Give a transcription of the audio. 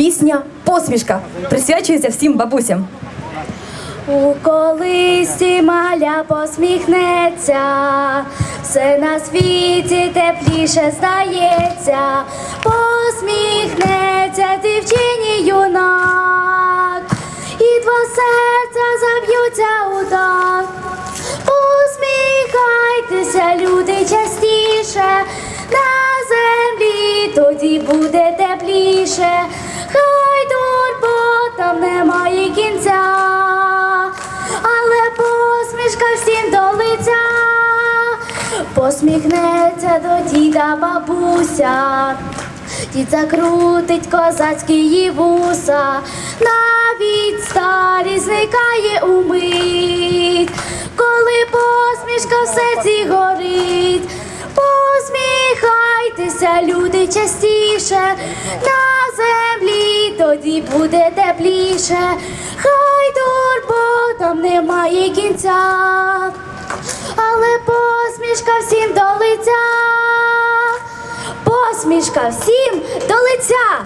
Пісня Посмішка присвячується всім бабусям. У колисі маля посміхнеться, все на світі тепліше здається, посміхнеться дівчині юнак, і два серця заб'ються у так. Посміхайтеся, люди, частіше, на землі тоді буде тепліше, хай турботам немає кінця, але посмішка всім до лиця, посміхнеться до діда бабуся. Дід закрутить козацькі вуса, навіть старість зникає умить, коли посмішка в серці горить, посміхайтеся, люди, частіше, на землі тоді буде тепліше, хай турботам немає кінця, але посмішка всім до лиця. Посмішка всім до лиця.